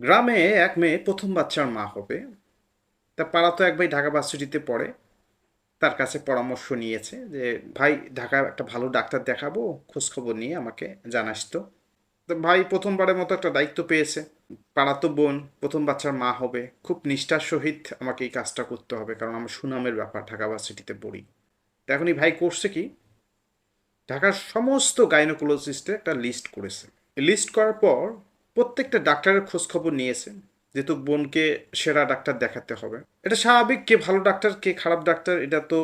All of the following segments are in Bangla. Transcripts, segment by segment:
গ্রামে এক মেয়ে প্রথম বাচ্চার মা হবে। তা পাড়া তো এক ভাই ঢাকা ভার্সিটিতে পড়ে। তার কাছে পরামর্শ নিয়েছে যে, ভাই ঢাকা একটা ভালো ডাক্তার দেখাবো, খোঁজখবর নিয়ে আমাকে জানাস তো। ভাই প্রথমবারের মতো একটা দায়িত্ব পেয়েছে। পাড়া তো বোন, প্রথম বাচ্চার মা হবে। খুব নিষ্ঠার সহিত আমাকে এই কাজটা করতে হবে, কারণ আমার সুনামের ব্যাপার, ঢাকা ভার্সিটিতে পড়ি। তো এখন এই ভাই করছে কি? ঢাকার সমস্ত গাইনোকোলজিস্টের একটা লিস্ট করেছে। লিস্ট করার পর প্রত্যেকটা ডাক্তারের খোঁজ খবর নিয়েছে যেহেতু বোনকে সেরা ডাক্তার দেখাতে হবে। এটা স্বাভাবিক কে ভালো ডাক্তার, কে খারাপ ডাক্তার, এটা তো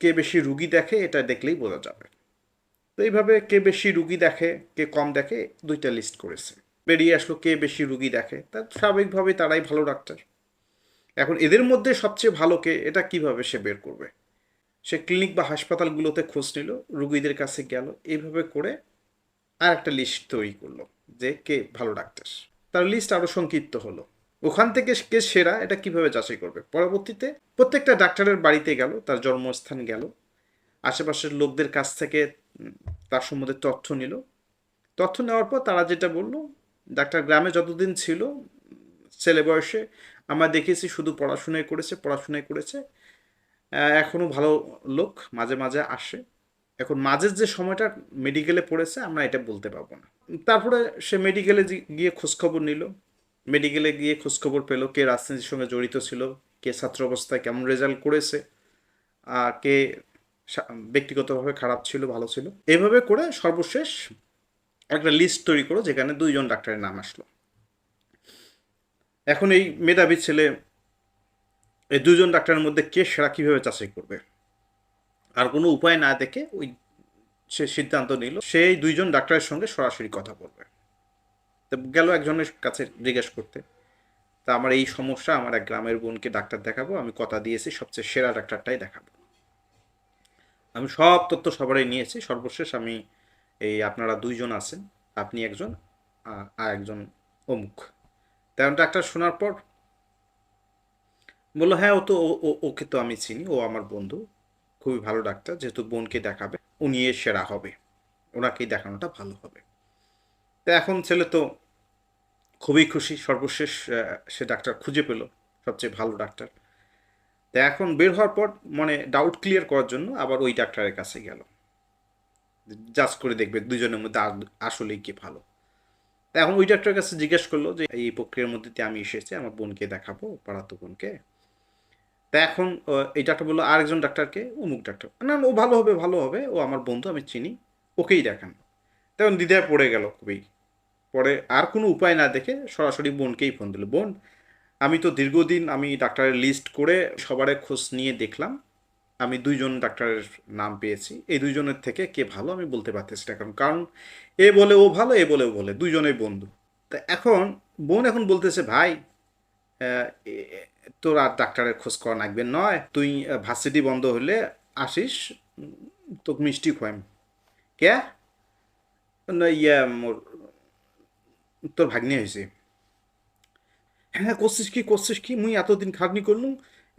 কে বেশি রুগী দেখে এটা দেখলেই বোঝা যাবে। তো এইভাবে কে বেশি রুগী দেখে, কে কম দেখে দুইটা লিস্ট করেছে। বেরিয়ে আসলো কে বেশি রুগী দেখে, তা স্বাভাবিকভাবেই তারাই ভালো ডাক্তার। এখন এদের মধ্যে সবচেয়ে ভালো কে, এটা কীভাবে সে বের করবে? সে ক্লিনিক বা হাসপাতালগুলোতে খোঁজ নিল, রুগীদের কাছে গেল, এইভাবে করে আর একটা লিস্ট তৈরি করল যে কে ভালো ডাক্তার। তার লিস্ট আরও সংক্ষিপ্ত হলো। ওখান থেকে কে সেরা এটা কীভাবে যাচাই করবে? পরবর্তীতে প্রত্যেকটা ডাক্তারের বাড়িতে গেল তার জন্মস্থান গেল। আশেপাশের লোকদের কাছ থেকে তার সম্বন্ধে তথ্য নিল। তথ্য নেওয়ার পর তারা যেটা বলল ডাক্তার গ্রামে যতদিন ছিল ছেলে বয়সে আমরা দেখেছি শুধু পড়াশোনায় করেছে পড়াশোনায় করেছে। আহ, এখনও ভালো লোক মাঝে মাঝে আসে। এখন মাঝের যে সময়টা মেডিকেলে পড়েছে, আমরা এটা বলতে পারব না। তারপরে সে মেডিকেলে গিয়ে খোঁজখবর নিল। মেডিকেলে গিয়ে খোঁজখবর পেল কে রাজনীতির সঙ্গে জড়িত ছিল, কে ছাত্র অবস্থায় কেমন রেজাল্ট করেছে কে ব্যক্তিগতভাবে খারাপ ছিল, ভালো ছিল। এভাবে করে সর্বশেষ একটা লিস্ট তৈরি করো, যেখানে দুইজন ডাক্তারের নাম আসলো। এখন এই মেধাবী ছেলে, এই দুজন ডাক্তারের মধ্যে কে সেরা কীভাবে যাচাই করবে? আর কোনো উপায় না দেখে ওই সে সিদ্ধান্ত নিল, সেই দুইজন ডাক্তারের সঙ্গে সরাসরি কথা বলবে। তো গেল একজনের কাছে জিজ্ঞেস করতে, তা আমার এই সমস্যা, আমার এক গ্রামের বোনকে ডাক্তার দেখাবো, আমি কথা দিয়েছি, সবচেয়ে সেরা ডাক্তারটাই দেখাবো। আমি সব তথ্য সবারই নিয়েছি, সর্বশেষ আমি এই আপনারা দুইজন আছেন, আপনি একজন আর একজন অমুক। তেমন ডাক্তার শোনার পর বলল হ্যাঁ ও তো ওকে তো আমি চিনি, ও আমার বন্ধু। খুবই ভালো ডাক্তার, যেহেতু বোনকে দেখাবে, উনি সেরা হবে। ওনাকেই দেখানোটা ভালো হবে। তো এখন ছেলে তো খুবই খুশি, সর্বশেষ সে ডাক্তার খুঁজে পেল, সবচেয়ে ভালো ডাক্তার। তো এখন বের হওয়ার পর মানে ডাউট ক্লিয়ার করার জন্য আবার ওই ডাক্তারের কাছে গেল। জাজ করে দেখবে দুজনের মধ্যে আসলেই কে ভালো। তা এখন ওই ডাক্তারের কাছে জিজ্ঞেস করল যে, এই প্রক্রিয়ার মধ্যে আমি এসেছি, আমার বোনকে দেখাবো পাড়াতো বোনকে। তা এখন এই ডাক্তার বলল, আরেকজন ডাক্তারকে, অমুক ডাক্তার। না ও ভালো হবে ভালো হবে, ও আমার বন্ধু, আমি চিনি, ওকেই দেখান। তখন দ্বিধায় পড়ে গেল খুবই। পরে আর কোনো উপায় না দেখে সরাসরি বোনকেই ফোন দিল। বোন, আমি তো দীর্ঘদিন আমি ডাক্তারের লিস্ট করে সবারে খোঁজ নিয়ে দেখলাম, আমি দুইজন ডাক্তারের নাম পেয়েছি, এই দুইজনের থেকে কে ভালো আমি বলতে পারতেছি না। কারণ কারণ এ বলে ও ভালো, এ বলে ও বলে, দুইজনেই বন্ধু। তা এখন, বোন এখন বলতেছে, ভাই তোর আর ডাক্তারের খোঁজ করা লাগবে নয়, তুই ভার্সিটি বন্ধ হলে আসিস, তোকে মিষ্টি খোয়াম কে? না, ইয়া, মোর, তোর ভাগ্নি হয়েছে। হ্যাঁ করছিস কি করছিস কি, মুই এতদিন খাটনি করলুম,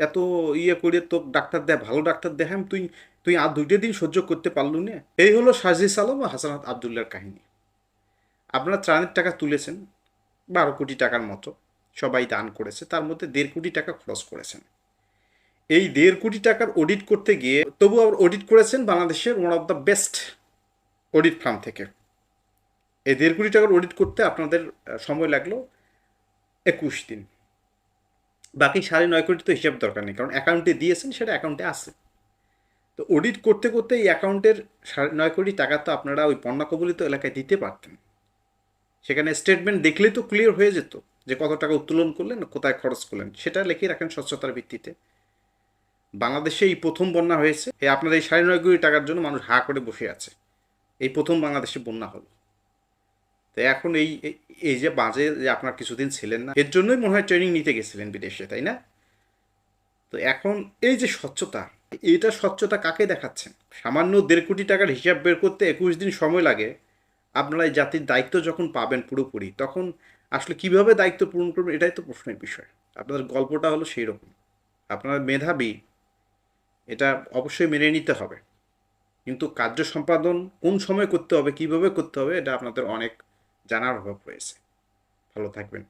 এত ইয়ে করে তোর ডাক্তার দেয়, ভালো ডাক্তার দেখাম তুই তুই আর দুইটা দিন সহ্য করতে পারলু না। এই হলো সাজিস আলম ও হাসানাত আবদুল্লার কাহিনী। আপনারা ত্রাণের টাকা তুলেছেন, বারো কোটি টাকার মতো। সবাই দান করেছে, তার মধ্যে দেড় কোটি টাকা খরচ করেছেন। এই দেড় কোটি টাকার অডিট করতে গিয়ে তবু আবার অডিট করেছেন বাংলাদেশের one of the best audit firm থেকে। এই দেড় কোটি টাকার অডিট করতে আপনাদের সময় লাগল একুশ দিন। বাকি সাড়ে নয় কোটি তো হিসাব দরকার নেই, কারণ অ্যাকাউন্টে দিয়েছেন, সেটা অ্যাকাউন্টে আছে। তো অডিট করতে করতে এই অ্যাকাউন্টের সাড়ে নয় কোটি টাকা তো আপনারা ওই পণ্য কবলিত এলাকায় দিতে পারতেন। সেখানে স্টেটমেন্ট দেখলেই তো ক্লিয়ার হয়ে যেত। যে কত টাকা উত্তোলন করলেন, কোথায় খরচ করলেন, সেটা লিখে রাখেন স্বচ্ছতার ভিত্তিতে। বাংলাদেশে এই প্রথম বন্যা হয়েছে। এই আপনার এই সাড়ে নয় কোটি টাকার জন্য মানুষ হা করে বসে আছে। এই প্রথম বাংলাদেশে বন্যা হলো। তো এখন এই- এই যে বাজে যে আপনার কিছুদিন ছিলেন না, এর জন্যই মনে হয় ট্রেনিং নিতে গেছিলেন বিদেশে, তাই না? তো এখন এই যে স্বচ্ছতা, এটা স্বচ্ছতা কাকে দেখাচ্ছেন সামান্য দেড় কোটি টাকার হিসাব বের করতে একুশ দিন সময় লাগে। আপনারা এই জাতির দায়িত্ব যখন পাবেন পুরোপুরি, তখন আসলে কীভাবে দায়িত্ব পূরণ করবেন এটাই তো প্রশ্নের বিষয়। আপনাদের গল্পটা হলো সেই রকম আপনারা মেধাবী, এটা অবশ্যই মেনে নিতে হবে। কিন্তু কার্য সম্পাদন কোন সময় করতে হবে, কীভাবে করতে হবে, এটা আপনাদের অনেক জানার অভাব রয়েছে। ভালো থাকবেন।